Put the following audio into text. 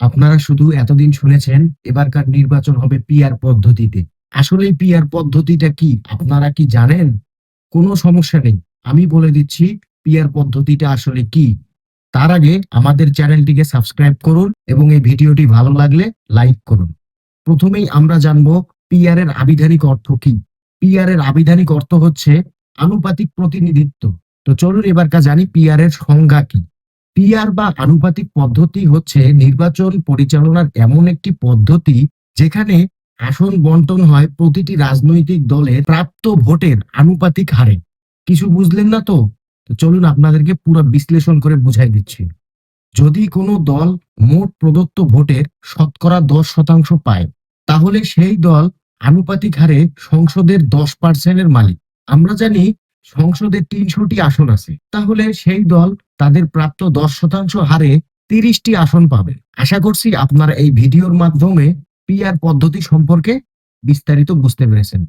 আপনারা শুধু এতদিন শুনেছেন, এবারকার নির্বাচন হবে পিআর পদ্ধতিতে। আসলে পিআর পদ্ধতিটা কি? আপনারা কি জানেন? কোনো সমস্যা নেই। আমি বলে দিচ্ছি পিআর পদ্ধতিটা আসলে কি? তার আগে আমাদের চ্যানেলটিকে সাবস্ক্রাইব করুন এবং এই ভিডিওটি ভালো লাগলে লাইক করুন। প্রথমেই আমরা জানব পিআর এর আবিধানিক অর্থ কি? পিআর এর আবিধানিক অর্থ হচ্ছে আনুপাতিক প্রতিনিধিত্ব। তো চলুন এবার কা জানি পিআর এর সংজ্ঞা কি। পিআর বা আনুপাতিক পদ্ধতি হচ্ছে নির্বাচন পরিচালনার এমন একটি পদ্ধতি যেখানে আসন বন্টন হয় প্রতিটি রাজনৈতিক দলের প্রাপ্ত ভোটের আনুপাতিক হারে। কিছু বুঝলেন না তো? চলুন আপনাদেরকে পুরো বিশ্লেষণ করে বুঝাই দিচ্ছি। যদি কোনো দল মোট প্রদত্ত ভোটের শতকরা দশ শতাংশ পায়, তাহলে সেই দল আনুপাতিক হারে সংসদের দশ পার্সেন্টের মালিক। আমরা জানি সংসদে তিনশোটি আসন আছে। তাহলে সেই দল তাদের প্রাপ্ত দশ শতাংশ হারে তিরিশটি আসন পাবে। আশা করছি আপনার এই ভিডিওর মাধ্যমে পিআর পদ্ধতি সম্পর্কে বিস্তারিত বুঝতে পেরেছেন।